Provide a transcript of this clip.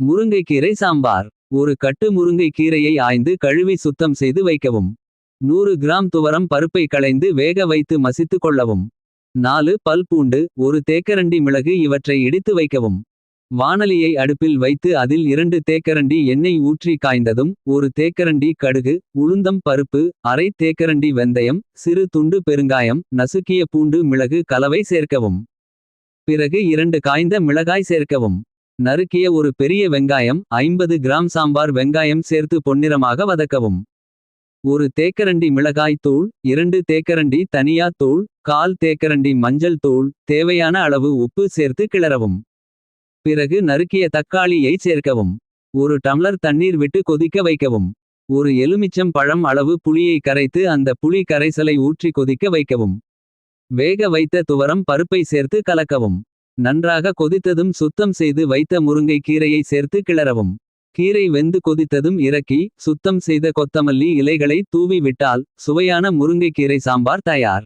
முருங்கைக்கீரை சாம்பார் ஒரு கட்டு முருங்கை கீரையை ஆய்ந்து கழுவி சுத்தம் செய்து வைக்கவும். நூறு கிராம் துவரம் பருப்பை களைந்து வேக வைத்து மசித்து கொள்ளவும். நாலு பல் பூண்டு ஒரு தேக்கரண்டி மிளகு இவற்றை இடித்து வைக்கவும். வானலியை அடுப்பில் வைத்து அதில் இரண்டு தேக்கரண்டி எண்ணெய் ஊற்றி காய்ந்ததும். ஒரு தேக்கரண்டி கடுகு உளுந்தம் பருப்பு அரை தேக்கரண்டி வெந்தயம். சிறு துண்டு பெருங்காயம் நசுக்கிய பூண்டு மிளகு கலவை சேர்க்கவும். பிறகு இரண்டு காய்ந்த மிளகாய் சேர்க்கவும். நறுக்கிய ஒரு பெரிய வெங்காயம் 50 கிராம் சாம்பார் வெங்காயம் சேர்த்து பொன்னிறமாக வதக்கவும். ஒரு தேக்கரண்டி மிளகாய் தூள் இரண்டு தேக்கரண்டி தனியா தூள். கால் தேக்கரண்டி மஞ்சள் தூள் தேவையான அளவு உப்பு சேர்த்து கிளறவும். பிறகு நறுக்கிய தக்காளியை சேர்க்கவும். ஒரு டம்ளர் தண்ணீர் விட்டு கொதிக்க வைக்கவும். ஒரு எலுமிச்சம் பழம் அளவு புளியை கரைத்து அந்த புளி கரைசலை ஊற்றி கொதிக்க வைக்கவும். வேக வைத்த துவரம் பருப்பை சேர்த்து கலக்கவும். நன்றாக கொதித்ததும் சுத்தம் செய்து வைத்த முருங்கை கீரையை சேர்த்து கிளறவும். கீரை வெந்து கொதித்ததும் இறக்கி சுத்தம் செய்த கொத்தமல்லி இலைகளை தூவி விட்டால். சுவையான முருங்கைக்கீரை சாம்பார் தயார்.